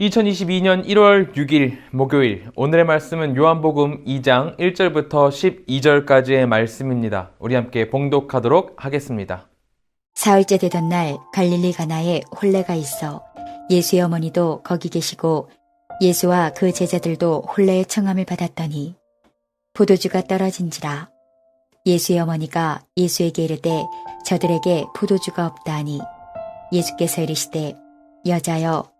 2022년 1월 6일 목요일 오늘의 말씀은 요한복음 2장 1절부터 12절까지의 말씀입니다. 우리 함께 봉독하도록 하겠습니다. 사흘째 되던 날 갈릴리 가나에 혼례가 있어 예수의 어머니도 거기 계시고 예수와 그 제자들도 혼례의 청함을 받았더니 포도주가 떨어진지라 예수의 어머니가 예수에게 이르되 저들에게 포도주가 없다 하니 예수께서 이르시되 여자여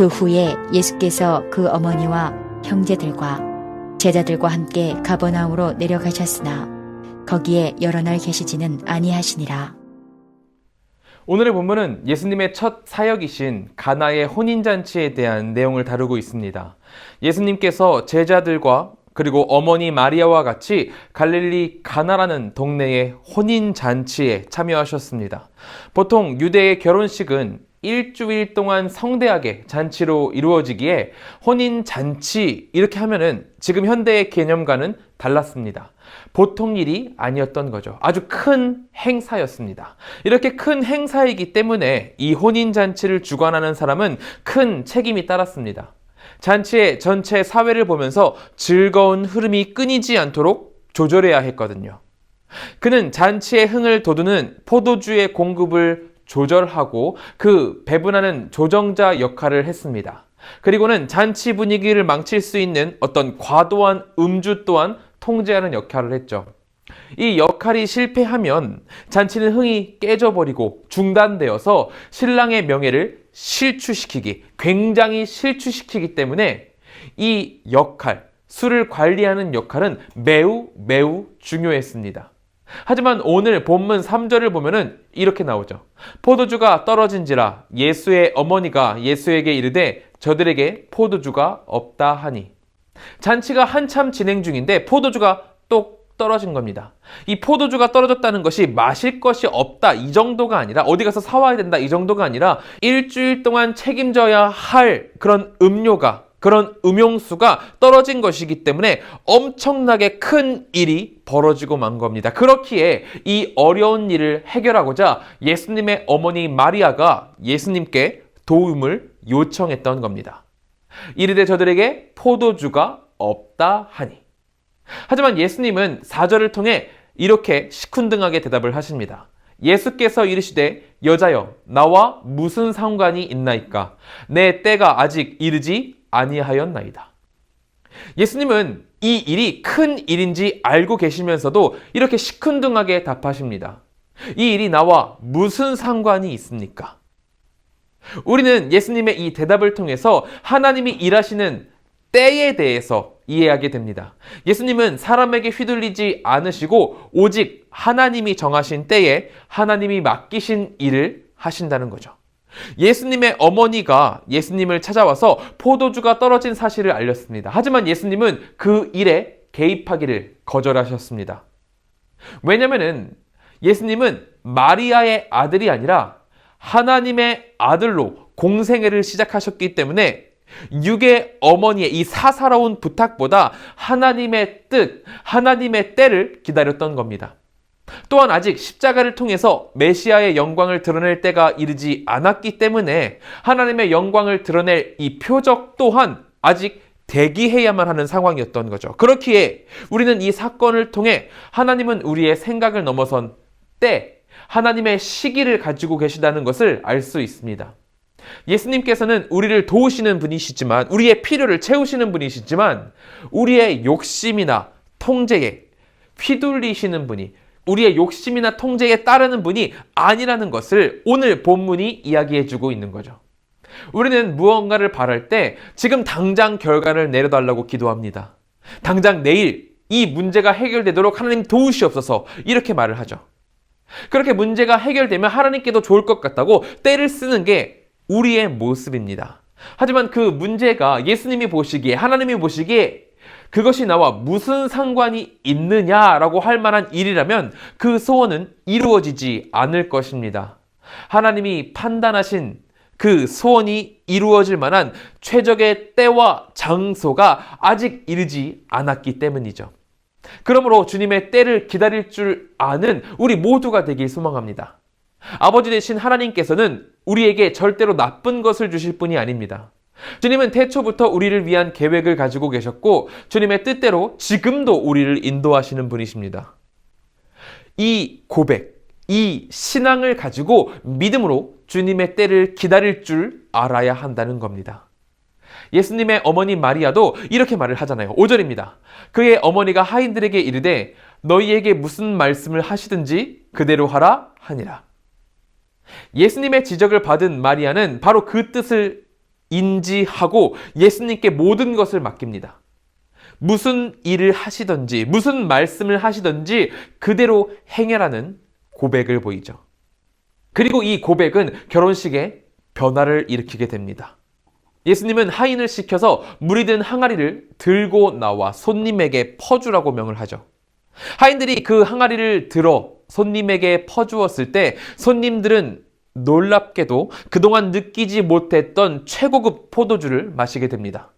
그 후에 예수께서 그 어머니와 형제들과 제자들과 함께 가버나움으로 내려가셨으나 거기에 여러 날 계시지는 아니하시니라. 오늘의 본문은 예수님의 첫 사역이신 가나의 혼인잔치에 대한 내용을 다루고 있습니다. 예수님께서 제자들과 그리고 어머니 마리아와 같이 갈릴리 가나라는 동네의 혼인 잔치에 참여하셨습니다. 보통 유대의 결혼식은 일주일 동안 성대하게 잔치로 이루어지기에 혼인 잔치 이렇게 하면은 지금 현대의 개념과는 달랐습니다. 보통 일이 아니었던 거죠. 아주 큰 행사였습니다. 이렇게 큰 행사이기 때문에 이 혼인 잔치를 주관하는 사람은 큰 책임이 따랐습니다. 잔치의 전체 사회를 보면서 즐거운 흐름이 끊이지 않도록 조절해야 했거든요. 그는 잔치의 흥을 돋우는 포도주의 공급을 조절하고 그 배분하는 조정자 역할을 했습니다. 그리고는 잔치 분위기를 망칠 수 있는 어떤 과도한 음주 또한 통제하는 역할을 했죠. 이 역할이 실패하면 잔치는 흥이 깨져버리고 중단되어서 신랑의 명예를 실추시키기, 굉장히 실추시키기 때문에 이 역할, 술을 관리하는 역할은 매우 매우 중요했습니다. 하지만 오늘 본문 3절을 보면은 이렇게 나오죠. 포도주가 떨어진지라 예수의 어머니가 예수에게 이르되 저들에게 포도주가 없다 하니. 잔치가 한참 진행 중인데 포도주가 똑 떨어진 겁니다. 이 포도주가 떨어졌다는 것이 마실 것이 없다 이 정도가 아니라 어디 가서 사와야 된다 이 정도가 아니라 일주일 동안 책임져야 할 그런 음료가 그런 음용수가 떨어진 것이기 때문에 엄청나게 큰 일이 벌어지고 만 겁니다. 그렇기에 이 어려운 일을 해결하고자 예수님의 어머니 마리아가 예수님께 도움을 요청했던 겁니다. 이르되 저들에게 포도주가 없다 하니. 하지만 예수님은 사절을 통해 이렇게 시큰둥하게 대답을 하십니다. 예수께서 이르시되 여자여 나와 무슨 상관이 있나이까 내 때가 아직 이르지 아니하였나이다. 예수님은 이 일이 큰 일인지 알고 계시면서도 이렇게 시큰둥하게 답하십니다. 이 일이 나와 무슨 상관이 있습니까? 우리는 예수님의 이 대답을 통해서 하나님이 일하시는 때에 대해서 이해하게 됩니다. 예수님은 사람에게 휘둘리지 않으시고 오직 하나님이 정하신 때에 하나님이 맡기신 일을 하신다는 거죠. 예수님의 어머니가 예수님을 찾아와서 포도주가 떨어진 사실을 알렸습니다. 하지만 예수님은 그 일에 개입하기를 거절하셨습니다. 왜냐면은 예수님은 마리아의 아들이 아니라 하나님의 아들로 공생애를 시작하셨기 때문에 육의 어머니의 이 사사로운 부탁보다 하나님의 뜻, 하나님의 때를 기다렸던 겁니다. 또한 아직 십자가를 통해서 메시아의 영광을 드러낼 때가 이르지 않았기 때문에 하나님의 영광을 드러낼 이 표적 또한 아직 대기해야만 하는 상황이었던 거죠. 그렇기에 우리는 이 사건을 통해 하나님은 우리의 생각을 넘어선 때, 하나님의 시기를 가지고 계시다는 것을 알 수 있습니다. 예수님께서는 우리를 도우시는 분이시지만, 우리의 필요를 채우시는 분이시지만, 우리의 욕심이나 통제에 휘둘리시는 분이, 우리의 욕심이나 통제에 따르는 분이 아니라는 것을 오늘 본문이 이야기해주고 있는 거죠. 우리는 무언가를 바랄 때 지금 당장 결과를 내려달라고 기도합니다. 당장 내일 이 문제가 해결되도록 하나님 도우시옵소서 이렇게 말을 하죠. 그렇게 문제가 해결되면 하나님께도 좋을 것 같다고 때를 쓰는 게 우리의 모습입니다. 하지만 그 문제가 예수님이 보시기에 하나님이 보시기에 그것이 나와 무슨 상관이 있느냐라고 할 만한 일이라면 그 소원은 이루어지지 않을 것입니다. 하나님이 판단하신 그 소원이 이루어질 만한 최적의 때와 장소가 아직 이르지 않았기 때문이죠. 그러므로 주님의 때를 기다릴 줄 아는 우리 모두가 되길 소망합니다. 아버지 되신 하나님께서는 우리에게 절대로 나쁜 것을 주실 분이 아닙니다. 주님은 태초부터 우리를 위한 계획을 가지고 계셨고 주님의 뜻대로 지금도 우리를 인도하시는 분이십니다. 이 고백, 이 신앙을 가지고 믿음으로 주님의 때를 기다릴 줄 알아야 한다는 겁니다. 예수님의 어머니 마리아도 이렇게 말을 하잖아요. 5절입니다. 그의 어머니가 하인들에게 이르되 너희에게 무슨 말씀을 하시든지 그대로 하라 하니라. 예수님의 지적을 받은 마리아는 바로 그 뜻을 인지하고 예수님께 모든 것을 맡깁니다. 무슨 일을 하시든지, 무슨 말씀을 하시든지 그대로 행해라는 고백을 보이죠. 그리고 이 고백은 결혼식에 변화를 일으키게 됩니다. 예수님은 하인을 시켜서 물이 든 항아리를 들고 나와 손님에게 퍼주라고 명을 하죠. 하인들이 그 항아리를 들어 손님에게 퍼주었을 때 손님들은 놀랍게도 그동안 느끼지 못했던 최고급 포도주를 마시게 됩니다.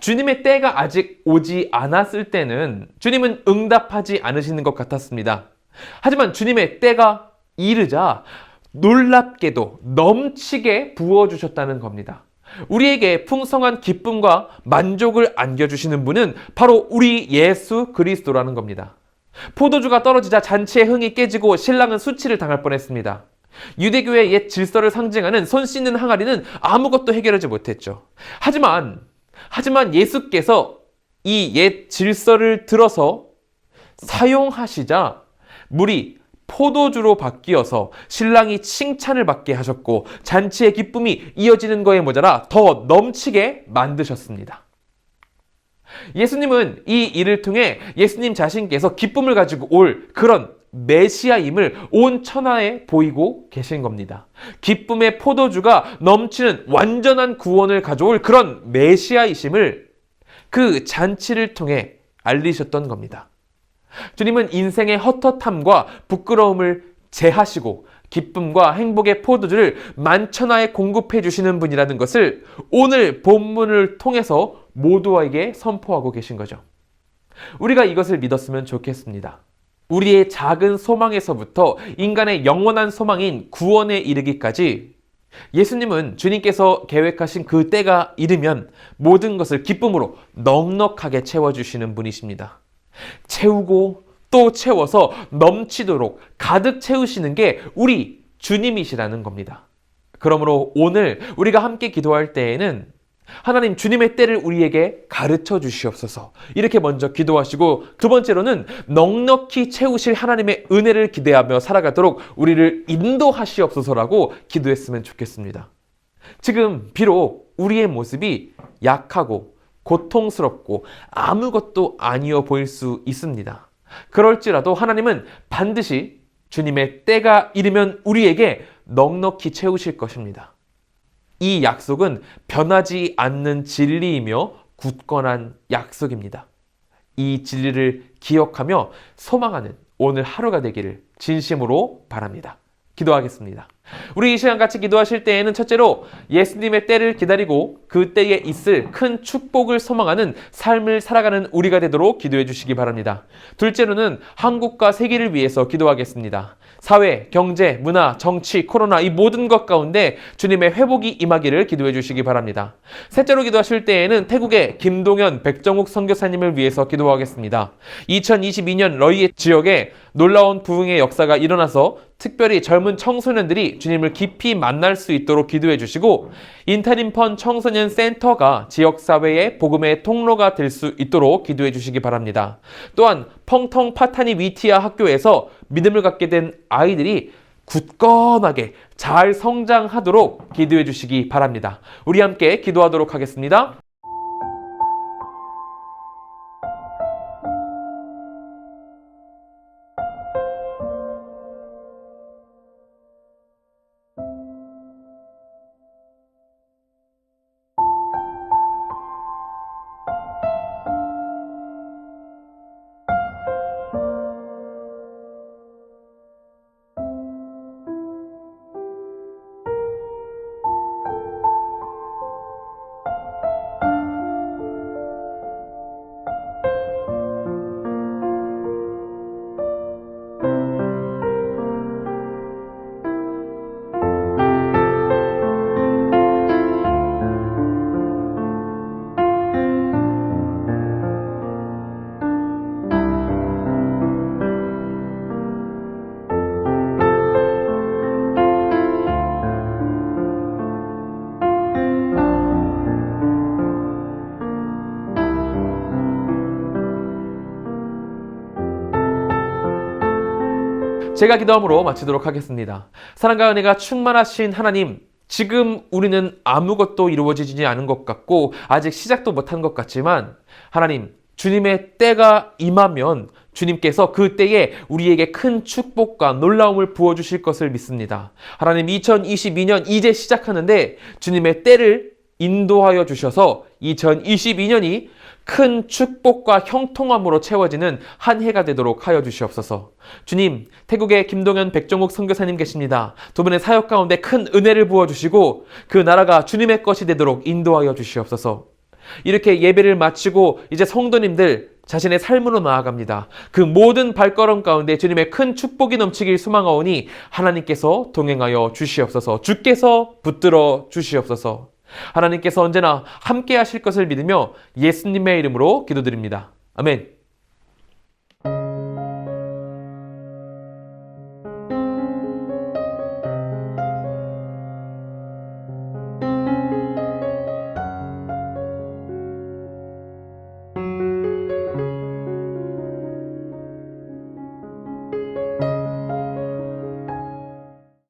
주님의 때가 아직 오지 않았을 때는 주님은 응답하지 않으시는 것 같았습니다. 하지만 주님의 때가 이르자 놀랍게도 넘치게 부어주셨다는 겁니다. 우리에게 풍성한 기쁨과 만족을 안겨주시는 분은 바로 우리 예수 그리스도라는 겁니다. 포도주가 떨어지자 잔치의 흥이 깨지고 신랑은 수치를 당할 뻔했습니다. 유대교의 옛 질서를 상징하는 손 씻는 항아리는 아무것도 해결하지 못했죠. 하지만, 하지만 예수께서 이 옛 질서를 들어서 사용하시자 물이 포도주로 바뀌어서 신랑이 칭찬을 받게 하셨고 잔치의 기쁨이 이어지는 거에 모자라 더 넘치게 만드셨습니다. 예수님은 이 일을 통해 예수님 자신께서 기쁨을 가지고 올 그런 메시아임을 온 천하에 보이고 계신 겁니다. 기쁨의 포도주가 넘치는 완전한 구원을 가져올 그런 메시아이심을 그 잔치를 통해 알리셨던 겁니다. 주님은 인생의 헛헛함과 부끄러움을 제하시고 기쁨과 행복의 포도주를 만천하에 공급해 주시는 분이라는 것을 오늘 본문을 통해서 모두에게 선포하고 계신 거죠. 우리가 이것을 믿었으면 좋겠습니다. 우리의 작은 소망에서부터 인간의 영원한 소망인 구원에 이르기까지 예수님은 주님께서 계획하신 그 때가 이르면 모든 것을 기쁨으로 넉넉하게 채워주시는 분이십니다. 채우고 또 채워서 넘치도록 가득 채우시는 게 우리 주님이시라는 겁니다. 그러므로 오늘 우리가 함께 기도할 때에는 하나님 주님의 때를 우리에게 가르쳐 주시옵소서. 이렇게 먼저 기도하시고 두 번째로는 넉넉히 채우실 하나님의 은혜를 기대하며 살아가도록 우리를 인도하시옵소서라고 기도했으면 좋겠습니다. 지금 비록 우리의 모습이 약하고 고통스럽고 아무것도 아니어 보일 수 있습니다. 그럴지라도 하나님은 반드시 주님의 때가 이르면 우리에게 넉넉히 채우실 것입니다. 이 약속은 변하지 않는 진리이며 굳건한 약속입니다. 이 진리를 기억하며 소망하는 오늘 하루가 되기를 진심으로 바랍니다. 기도하겠습니다. 우리 이 시간 같이 기도하실 때에는 첫째로 예수님의 때를 기다리고 그 때에 있을 큰 축복을 소망하는 삶을 살아가는 우리가 되도록 기도해 주시기 바랍니다. 둘째로는 한국과 세계를 위해서 기도하겠습니다. 사회, 경제, 문화, 정치, 코로나 이 모든 것 가운데 주님의 회복이 임하기를 기도해 주시기 바랍니다. 셋째로 기도하실 때에는 태국의 김동현, 백정욱 선교사님을 위해서 기도하겠습니다. 2022년 러이의 지역에 놀라운 부흥의 역사가 일어나서 특별히 젊은 청소년들이 주님을 깊이 만날 수 있도록 기도해 주시고 인타림펀 청소년 센터가 지역사회의 복음의 통로가 될 수 있도록 기도해 주시기 바랍니다. 또한 펑텅 파타니 위티아 학교에서 믿음을 갖게 된 아이들이 굳건하게 잘 성장하도록 기도해 주시기 바랍니다. 우리 함께 기도하도록 하겠습니다. 제가 기도함으로 마치도록 하겠습니다. 사랑과 은혜가 충만하신 하나님, 지금 우리는 아무것도 이루어지지 않은 것 같고 아직 시작도 못한 것 같지만 하나님, 주님의 때가 임하면 주님께서 그 때에 우리에게 큰 축복과 놀라움을 부어주실 것을 믿습니다. 하나님 2022년 이제 시작하는데 주님의 때를 인도하여 주셔서 2022년이 큰 축복과 형통함으로 채워지는 한 해가 되도록 하여 주시옵소서. 주님, 태국에 김동현 백종욱 선교사님 계십니다. 두 분의 사역 가운데 큰 은혜를 부어 주시고 그 나라가 주님의 것이 되도록 인도하여 주시옵소서. 이렇게 예배를 마치고 이제 성도님들 자신의 삶으로 나아갑니다. 그 모든 발걸음 가운데 주님의 큰 축복이 넘치길 소망하오니 하나님께서 동행하여 주시옵소서. 주께서 붙들어 주시옵소서. 하나님께서 언제나 함께 하실 것을 믿으며 예수님의 이름으로 기도드립니다. 아멘.